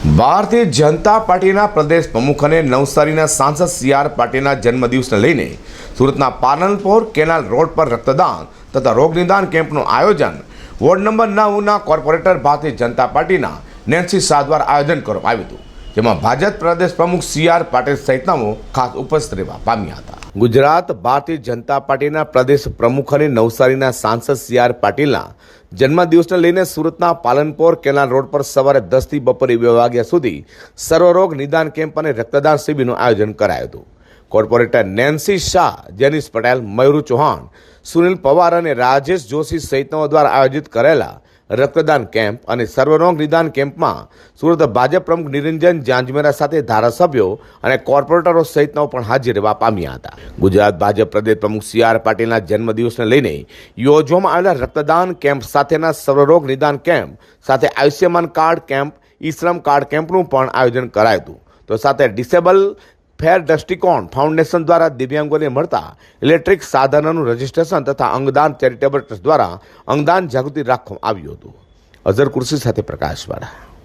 ભારતીય જનતા પાર્ટીના પ્રદેશ પ્રમુખ અને નવસારીના સાંસદ સી આર પાટીલના જન્મદિવસને લઈને સુરતના પાલનપુર કેનાલ રોડ પર રક્તદાન તથા રોગ નિદાન કેમ્પનું આયોજન ward number નવના corporator Bharatiya Janata પાર્ટીના નેન્સી દ્વારા આયોજન કરવામાં આવ્યું હતું. જેમાં ભાજપ પ્રદેશ પ્રમુખ સી આર પાટીલ સહિતનાઓ ખાસ ઉપસ્થિત રહેવા પામ્યા હતા. ગુજરાત ભારતીય જનતા પાર્ટીના પ્રદેશ પ્રમુખ અને નવસારીના સાંસદ સી આર પાટીલના જન્મદિવસને લઈને સુરતના પાલનપુર કેનાલ રોડ પર સવારે દસથી બપોરે બે વાગ્યા સુધી સર્વરોગ નિદાન કેમ્પ અને રક્તદાન શિબિરનું આયોજન કરાયું હતું. કોર્પોરેટર નેન્સી શાહ, જેનિસ પટેલ, મયુર ચૌહાણ, સુનિલ પવાર અને રાજેશ જોશી સહિતનો દ્વારા આયોજિત કરેલા રક્તદાન કેમ્પ અને સર્વરોગ નિદાન કેમ્પમાં સુરત ભાજપ પ્રમુખ નિરંજન જાંજમેરા સાથે ધારાસભ્યો અને કોર્પોરેટરો સહિતનો પણ હાજર રહેવા પામ્યા હતા. ગુજરાત ભાજપ પ્રદેશ પ્રમુખ સી આર પાટીલના જન્મદિવસને લઈને યોજવામાં આવેલા રક્તદાન કેમ્પ સાથેના સર્વરોગ નિદાન કેમ્પ સાથે આયુષ્યમાન કાર્ડ કેમ્પ, ઈ શ્રમ કાર્ડ કેમ્પનું પણ આયોજન કરાયું હતું. તો સાથે ડિસેબલ ફેર દ્રષ્ટિકોણ ફાઉન્ડેશન દ્વારા દિવ્યાંગોને મળતા ઇલેક્ટ્રિક સાધનોનું રજીસ્ટ્રેશન તથા અંગદાન ચેરિટેબલ ટ્રસ્ટ દ્વારા અંગદાન જાગૃતિ રાખવામાં આવ્યું હતું. અઝર કુર્સી સાથે પ્રકાશવાળા.